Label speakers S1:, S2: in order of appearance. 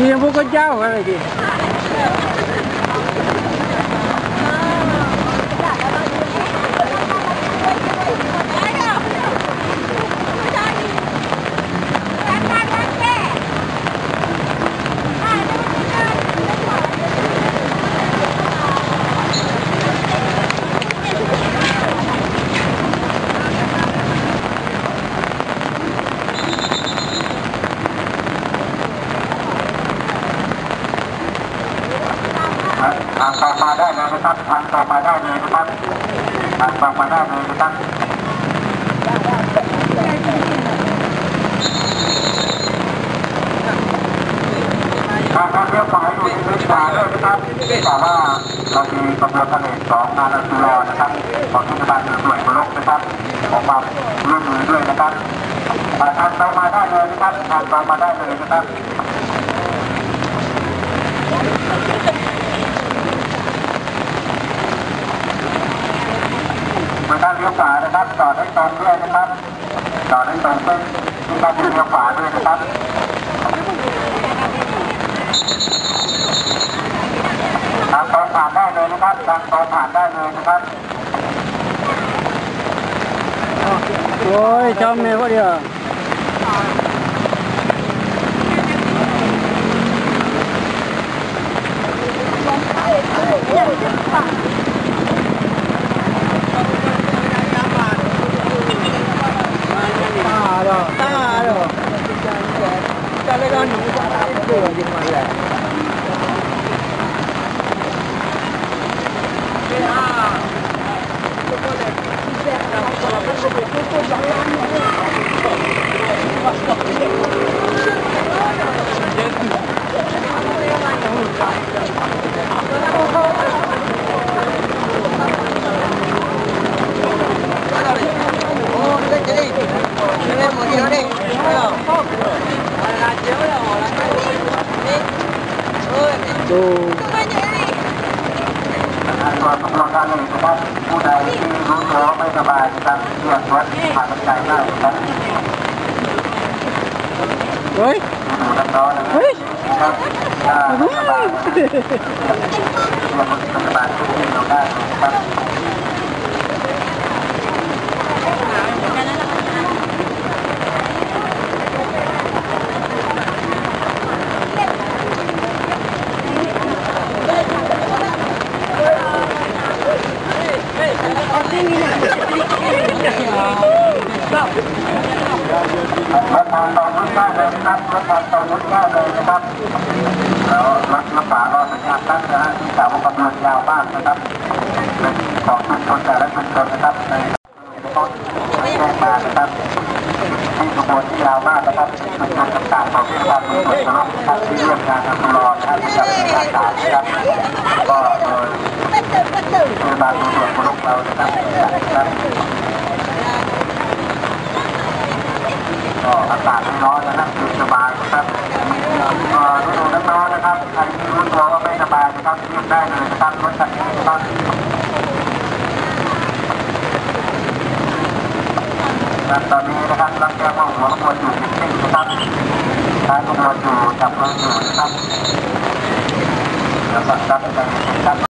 S1: E eu vou godiar a hora aqui.
S2: ทางต่อมาได้เลยนะครับทางต่อมาได้เลยนะครับทางต่อมาได้เลยนะครับการเลี้ยวขวาอยู่ในพื้นที่ด้วยนะครับแต่ว่าเรามีตำรวจทะเลสองนานสุรอนะครับของเทศบาลหน่วยบุรกนะครับออกมาร่วมมือด้วยนะครับทางต่อมาได้เลยนะครับทางต่อมาได้เลยนะครับ มาด้าน เลี้ยวขวานะครับจอดให้ตรงด้วยนะครับจอดให้ตรงเส้นที่ด้านเลี้ยวขวาด้วยนะครับทางตรงผ่านได้เลยนะครับทางตรงผ่านได้เลยนะครับ
S1: โอ้ยจอมเนี่ยพวกเดียวดู
S2: Đây là những quả đại thừa ở Việt ตัวตำรการเลยนะครับผู้ใดที่รู้ตัวไม่สบายนะครับเรียกรถผ่านบันไดได้นะครับ
S1: เฮ้ย
S2: ดูน้องนะครับ
S1: เฮ้ย
S2: ครับถ้าไม่สบายนะครับเรียกรถพยาบาลที่เราได้นะครับ รถทางตอนรถได้เลยนะครับรถทางตอนรถได้เลยนะครับแล้วรถรักษารอสัญญาณตั้งนะฮะที่สาวกำลังยาวมากนะครับเป็นของชุมชนแต่ละชุมชนนะครับในต้นแจ้งมานะครับที่ขบวนที่ยาวมากนะครับชุมชนต่างๆของเทศบาลเมืองสระบุรีนะครับที่ร่วมงานทำรอนะครับที่จัดเป็นต่างๆนะครับก็โดยเทศบาลเมืองสระบุรีเรานะครับจัดนะครับ ก็อากาศไม่ร้อนนะครับเย็นสบายนะครับเอ่อฤดูน้ำร้อนนะค รู้ตัวว่าไม่สบายนะครับเรียกได้เลยนะครับรถคันนี้นะครับครับตอนนี้นะครับรับแจ้งว่าหัวขบวนอยู่ที่นี่นะครับท้ายขบวนอยู่จับรถอยู่นะครับแล้วก็รับไปครับ